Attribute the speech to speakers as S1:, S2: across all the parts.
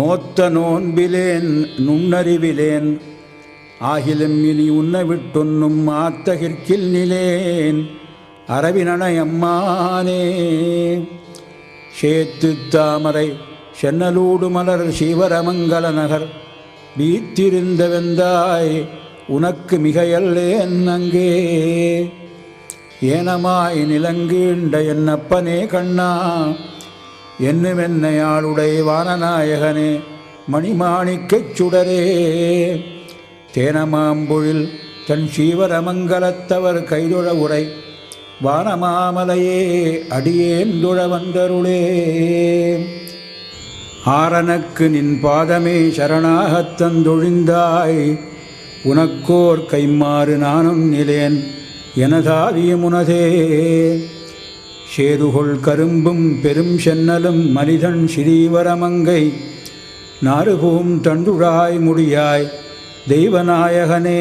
S1: நோத்த நோன்பிலேன் நுண்ணறிவிலேன் ஆகிலும் இனி உன்னை விட்டொன்னும் ஆத்தகிற்கில் நிலேன். அரவினனையம்மானே சேத்து தாமரை சென்னலூடு மலர் சீவரமங்கல நகர் வீத்திருந்த வெந்தாய் உனக்கு மிகையல்லேன் அங்கே. ஏனமாய் நிலங்கீண்ட என்னப்பனே கண்ணா என்னுமென்னையாளுடை வானநாயகனே மணிமாணிக்கச் சுடரே. தேனமாம்பொழில் தன் சீவரமங்கலத்தவர் கைதொழ உரை வானமாமலையே அடியேந்துழ வந்தருளே. ஆரனக்கு நின் பாதமே சரணாகத் தந்தொழிந்தாய் உனக்கோர் கைமாறு நானும் நிலேன் எனதாவிய முனதே சேதுகொள் கரும்பும் பெரும் சென்னலும் மனிதன் ஸ்ரீவரமங்கை. நாறுபூம் தண்டுழாய் முடியாய் தெய்வநாயகனே.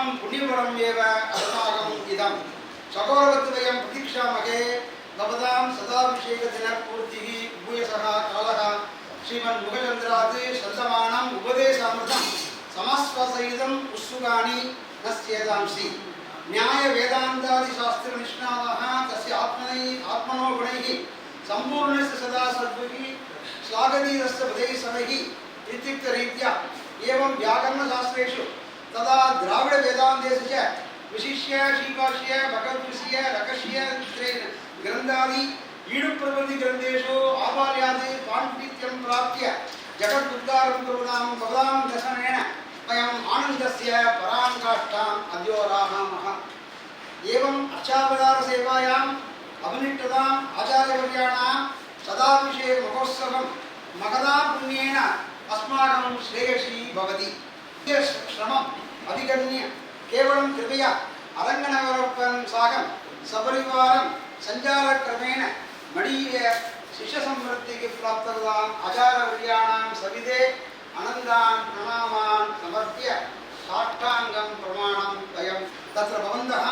S2: नूनं पुण्यवरम् एव अस्माकम् इदं सकोरवत् वयं प्रतीक्षामहे भवतां सदाभिषेकदिनपूर्तिः भूयसः कालः श्रीमन्मुखचन्द्रात् सन्दमानम् उपदेशामृतं समस्वसहितम् उत्सुकानि न स्येतांसि न्यायवेदान्तादिशास्त्रनिष्णातः तस्य आत्मनै आत्मनो गुणैः सम्पूर्णस्य सदा सद्भिः श्लाघनीयस्य पदैः समैः इत्युक्तरीत्या एवं व्याकरणशास्त्रेषु तदा द्राविडवेदान्तेषु च विशिष्य श्रीभाष्य भगवद्विषय रकस्य ग्रन्थादि ईडुप्रबन्धिग्रन्थेषु आबाल्यात् पाण्डित्यं प्राप्य जगद्उद्धारं कुर्वतां भवतां दर्शनेन वयम् आनन्दस्य पराङ्काष्ठाम् अद्योराहामः एवम् अर्चापदारसेवायाम् अवनिष्ठताम् आचार्यवर्याणां सदाभिषेक महोत्सवं महदा पुण्येन अस्माकं श्रेयसी भवति। श्रमम् अभिगम्य केवलं कृपया अरङ्गनगरपन् साकं सपरिवारं सञ्चारक्रमेण मडीय शिष्यसंवृत्तिः प्राप्तवताम् आचार्यवर्याणां सविधे अनन्तान् प्रणामान् समर्प्य साष्टाङ्गं प्रमाणं वयं तत्र भवन्तः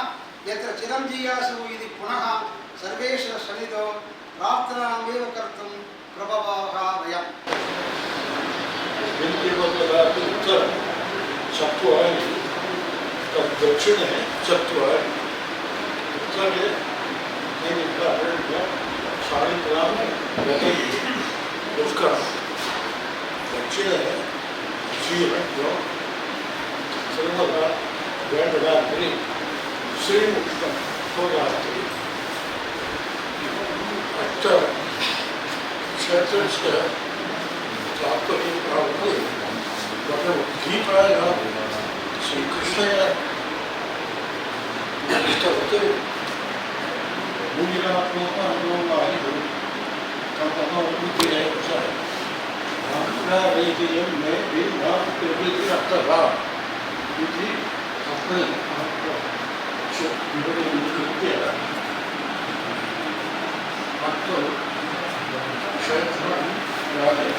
S2: यत्र चिरञ्जीयासु इति पुनः सर्वेषु सन्निधौ प्रार्थनामेव कर्तुं प्रभवाः वयम्
S3: Sattuari, dal dolcine Sattuari, tuttavia devi imparare da Saritrama Vedenti, Oscar. Dolcine Jiva, no? Sarvada Vedadri, Sri Mukta Podatri, Atta, Kshetrasya, Tapati Prabhupada, Bakın büyük hala şey kırsaya kitabı bu yılan aklımdan vallahi kafama bir diye
S4: uzar. Hakkına verdiğim ne bir vakit öbür hatta var. Bizi
S3: hakkı hakkı çok böyle yürüttü ya. Hakkı
S5: şey yani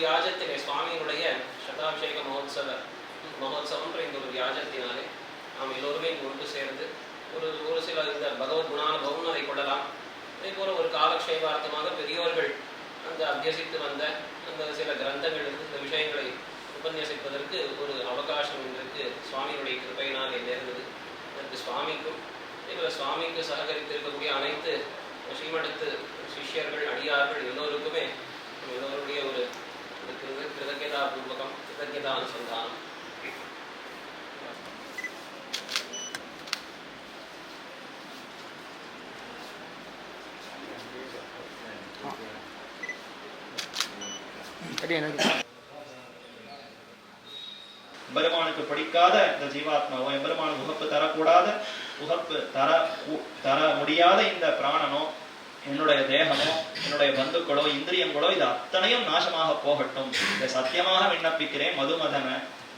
S5: வியாஜத்தினை சுவாமியினுடைய சதாபிஷேக மகோத்சவ மகோத்சவம்ன்ற இந்த ஒரு வியாஜத்தினாலே நாம் எல்லோருமே இங்கு ஒன்று சேர்ந்து ஒரு ஒரு சில இந்த பகவத் குணானுபவம் அதை கொள்ளலாம். அதே போல் ஒரு காலக்ஷேபார்த்தமாக பெரியோர்கள் அந்த அபியசித்து வந்த அந்த சில கிரந்தங்கள் இந்த விஷயங்களை உபன்யசிப்பதற்கு ஒரு அவகாசம் இன்றைக்கு சுவாமியினுடைய கிருப்பையினாலே நேர்ந்தது. இதற்கு சுவாமிக்கும் இதில் சுவாமிக்கு சககரித்திருக்கக்கூடிய அனைத்து ஸ்ரீமடத்து சிஷ்யர்கள் அடியார்கள் எல்லோருக்குமே
S6: எம்பெருமானுக்கு பிடிக்காத இந்த ஜீவாத்மாவோ எம்பெருமானுக்கு உகப்பு தரக்கூடாத உகப்பு தர தர முடியாத இந்த பிராணனோ என்னுடைய தேகமோ என்னுடைய பந்துக்களோ இந்திரியங்களோ இது அத்தனையும் நாசமாக போகட்டும். இதை சத்தியமாக விண்ணப்பிக்கிறேன் மதுமதன.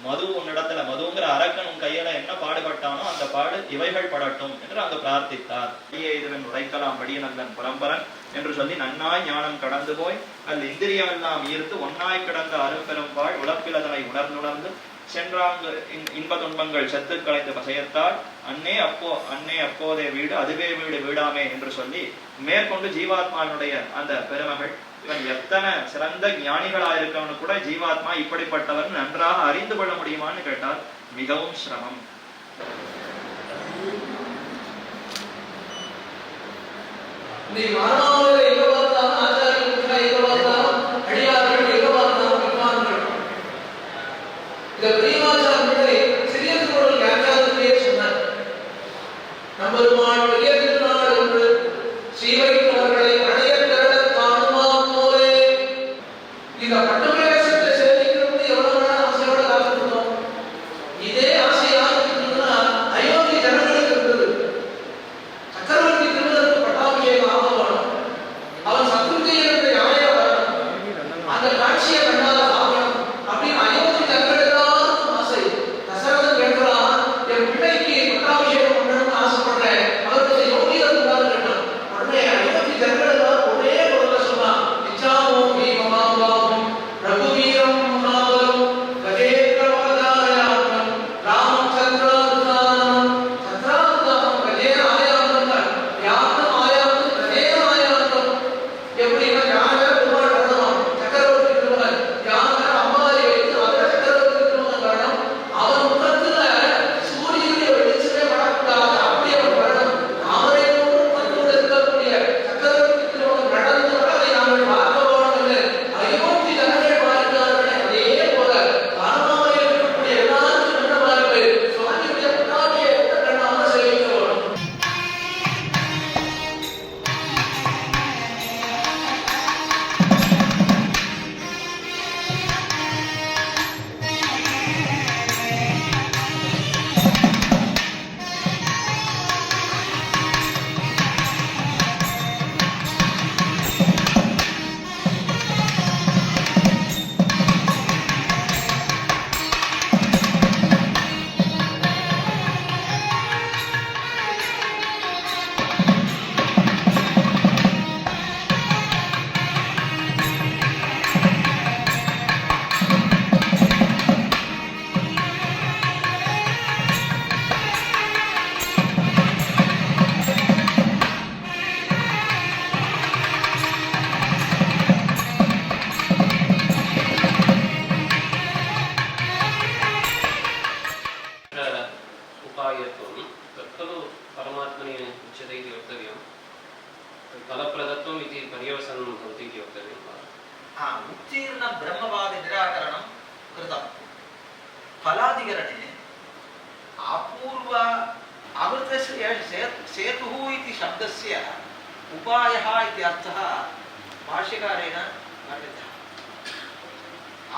S6: மது உன்னிடத்துல மதுங்கிற அரக்கன் உன் கையில என்ன பாடுபட்டானோ அந்த பாடு இவைகள் படட்டும் என்று அங்கு பிரார்த்தித்தார். ஐயே இதுவன் உரைக்கலாம் படியநந்தன் பரம்பரன் என்று சொல்லி நன்னாய் ஞானம் கடந்து போய் அல் இந்திரியமெல்லாம் ஈர்த்து ஒன்னாய் கிடந்த அரும்பெரும் வாழ் உழப்பிலதனை உணர்ந்துணர்ந்து சென்றாங்க இன்ப துன்பங்கள் செத்து கலைந்து பசையத்தால் அன்னே அப்போ அன்னே அப்போதே வீடு அதுவே வீடு வீடாமே என்று சொல்லி மேற்கொண்டு ஜீவாத்மாவினுடைய அந்த பெருமகள் இவன் எத்தனை சிறந்த ஞானிகளா இருக்கவனு கூட ஜீவாத்மா இப்படிப்பட்டவன் நன்றாக அறிந்து கொள்ள முடியுமான்னு கேட்டால் மிகவும் சிரமம்.
S7: நீ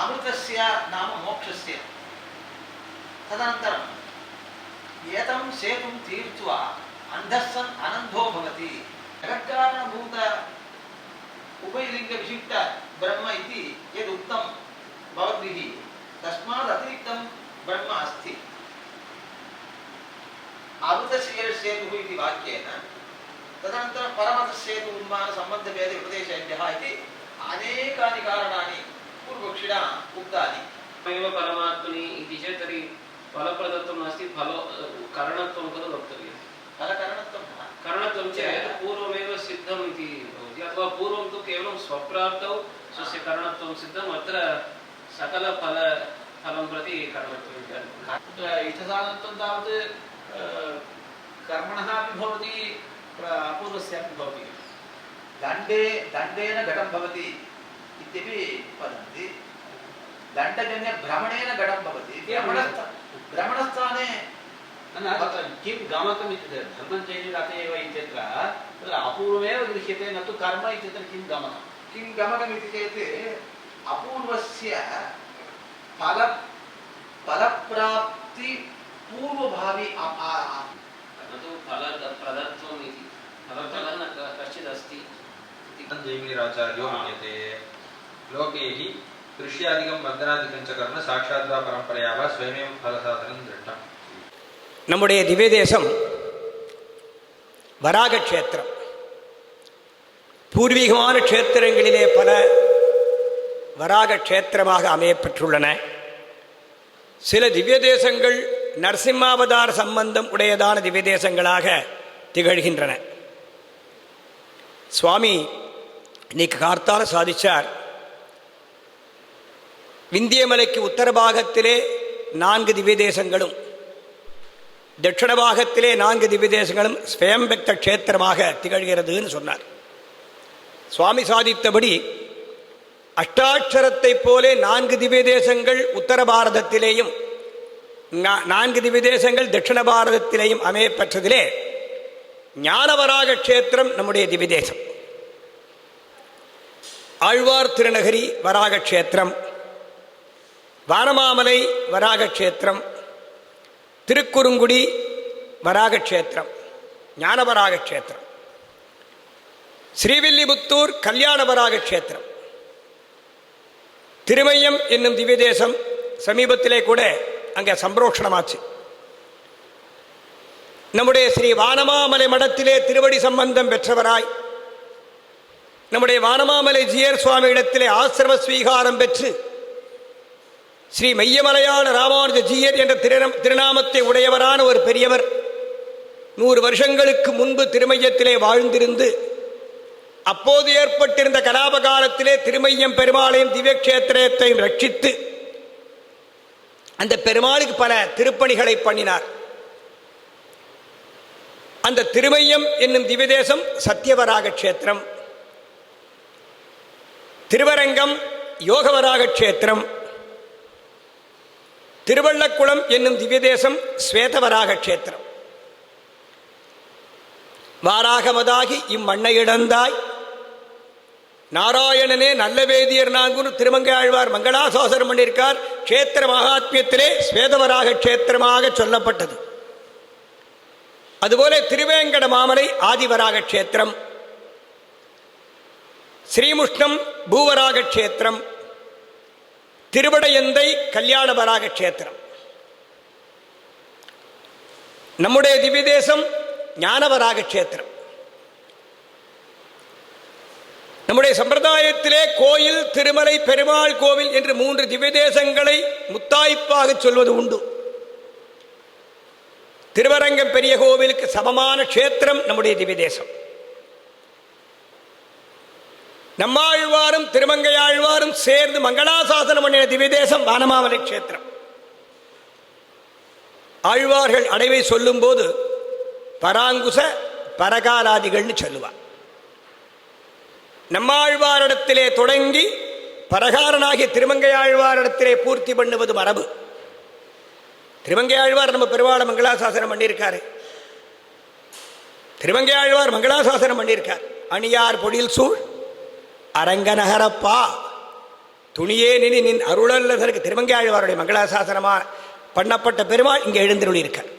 S8: అమృతస్య నామ మోక్షస్య. తదనంతరం ఏతం సేతుం తీర్త్వా అంధస్సన్ అనంధో భవతి. జగత్కారణభూత ఉపయలింగ విశిష్ట బ్రహ్మ ఇది యద్ ఉక్తం భవద్భిః. తస్మాత్ అతిరిక్తం బ్రహ్మ అస్తి. అమృతశేషేతు ఇది వాక్యేన. తదనంతరం పరమతశేతు ఉన్మాన సంబంధ భేద ఉపదేశ ఇది అనేకాని కారణాన్ని
S5: एव परमात्मनि इति चेत् तर्हि फलप्रदत्वं नास्ति फल करणत्वं खलु वक्तव्यं
S8: फलकरणत्वं न
S5: करणत्वं चेत् पूर्वमेव सिद्धम् इति भवति अथवा पूर्वं तु केवलं स्वप्राप्तौ स्वस्य करणत्वं सिद्धम् अत्र सकलफल फलं प्रति करणत्वम् इति अर्थः।
S9: इतदानन्तरं तावत् अ, कर्मणः अपि भवति प्र- अपूर्वस्यापि भवति
S8: दण्डे दण्डेन घटं भवति इत्यपि वदन्ति दण्डजन्यभ्रमणेन घटं भवति। भ्रमणस्थ भ्रमणस्थाने
S9: किं गमकम् इति धर्मं चेत् एव इत्यत्र तत्र अपूर्वमेव गृह्यते न तु कर्म इत्यत्र किं गमकं
S8: किं गमकमिति चेत् अपूर्वस्य फल फलप्राप्ति पूर्वभावी
S5: न तु फलप्रदत्वम् इति। फलफलं न कश्चिदस्ति। इति
S10: जैमिनिराचार्यो मन्यते। லோகேஹி திருஷ்யாதிகம் மந்தனாதிகம் சகர்ண சாட்சாத்வா பரம்பரையாக சுயமே பலசாதனம் திருட்டம்
S11: நம்முடைய திவ்யதேசம் வராக கஷேத்திரம். பூர்வீகமான க்ஷேத்திரங்களிலே பல வராக க்ஷேத்திரமாக அமையப்பெற்றுள்ளன. சில திவ்ய தேசங்கள் நரசிம்மாவதார சம்பந்தம் உடையதான திவ்ய தேசங்களாக திகழ்கின்றன. சுவாமி இன்னைக்கு கார்த்தால சாதிச்சார். விந்தியமலைக்கு உத்தர பாகத்திலே நான்கு திவ்யதேசங்களும் தட்சிண பாகத்திலே நான்கு திவ்யதேசங்களும் ஸ்வயம்பக்த க்ஷேத்திரமாக திகழ்கிறதுன்னு சொன்னார். சுவாமி சாதித்தபடி அஷ்டாட்சரத்தைப் போலே நான்கு திவ்யதேசங்கள் உத்தர பாரதத்திலேயும் நான்கு திவ்யதேசங்கள் தட்சிண பாரதத்திலேயும் அமையப்பெற்றதிலே ஞானவராக க்ஷேத்திரம் நம்முடைய திவ்யதேசம். ஆழ்வார் திருநகரி வராக க்ஷேத்திரம். வானமாமலை வராகக்ஷேத்திரம் திருக்குறுங்குடி வராக ஞானவராகக்ஷேத்திரம் ஸ்ரீவில்லிபுத்தூர் கல்யாணவராகக்ஷேத்திரம். திருமையம் என்னும் திவ்ய தேசம் சமீபத்திலே கூட அங்கே சம்பரோஷணமாச்சு. நம்முடைய ஸ்ரீ வானமாமலை மடத்திலே திருவடி சம்பந்தம் பெற்றவராய் நம்முடைய வானமாமலை ஜியர் சுவாமி இடத்திலே ஆசிரம ஸ்வீகாரம் பெற்று ஸ்ரீ மையமலையான ராமானுஜ ஜீயர் என்ற திருநம் திருநாமத்தை உடையவரான ஒரு பெரியவர் நூறு வருஷங்களுக்கு முன்பு திருமையத்திலே வாழ்ந்திருந்து அப்போது ஏற்பட்டிருந்த கலாபகாலத்திலே திருமையம் பெருமாளையும் திவ்யக்ஷேத்திரத்தையும் ரட்சித்து அந்த பெருமாளுக்கு பல திருப்பணிகளை பண்ணினார். அந்த திருமையம் என்னும் திவ்யதேசம் சத்தியவராக க்ஷேத்திரம் திருவரங்கம் யோகவராக கஷேத்திரம் திருவள்ளக்குளம் என்னும் திவ்யதேசம் ஸ்வேதவராக கஷேத்திரம். வாராகமதாகி இம்மண்ணை இழந்தாய். நாராயணனே நல்ல வேதியர் நான்குன்னு திருமங்கையாழ்வார் மங்களாசோசரம் பண்ணியிருக்கார் க்ஷேத்திர மகாத்மியத்திலே ஸ்வேதவராக க்ஷேத்திரமாக சொல்லப்பட்டது. அதுபோல திருவேங்கட மாமலை ஆதிவராக க்ஷேத்திரம். ஸ்ரீமுஷ்ணம் பூவராக க்ஷேத்திரம். திருவடையந்தை கல்யாணவராக கஷேத்திரம். நம்முடைய திவிதேசம் ஞானவராக கஷேத்திரம். நம்முடைய சம்பிரதாயத்திலே கோயில் திருமலை பெருமாள் கோவில் என்று மூன்று திவ்யதேசங்களை முத்தாய்ப்பாக சொல்வது உண்டு. திருவரங்கம் பெரிய கோவிலுக்கு சமமான க்ஷேத்திரம் நம்முடைய திவ்யதேசம். நம்மாழ்வாரும் திருமங்கையாழ்வாரும் சேர்ந்து மங்களாசாசனம் பண்ணின திவ்யதேசம் வானமாமலை கஷேத்திரம். ஆழ்வார்கள் அடைவை சொல்லும்போது பராங்குச பரகாலாதிகள்னு சொல்லுவார் நம்மாழ்வாரிடத்திலே தொடங்கி பரகாரனாகிய திருமங்கையாழ்வாரிடத்திலே பூர்த்தி பண்ணுவது மரபு. திருமங்கையாழ்வார் நம்ம பெருவாள மங்களாசாசனம் பண்ணியிருக்காரு. திருமங்கையாழ்வார் மங்களாசாசனம் பண்ணியிருக்கார். அணியார் பொடியில் சூழ் அரங்கநகரப்பா. துணியே நினி நின் அருளல்லதற்கு திருமங்கையாழ்வாருடைய மங்களாசாசனமாக பண்ணப்பட்ட பெருமாள் இங்கே எழுந்திருளியிருக்கார்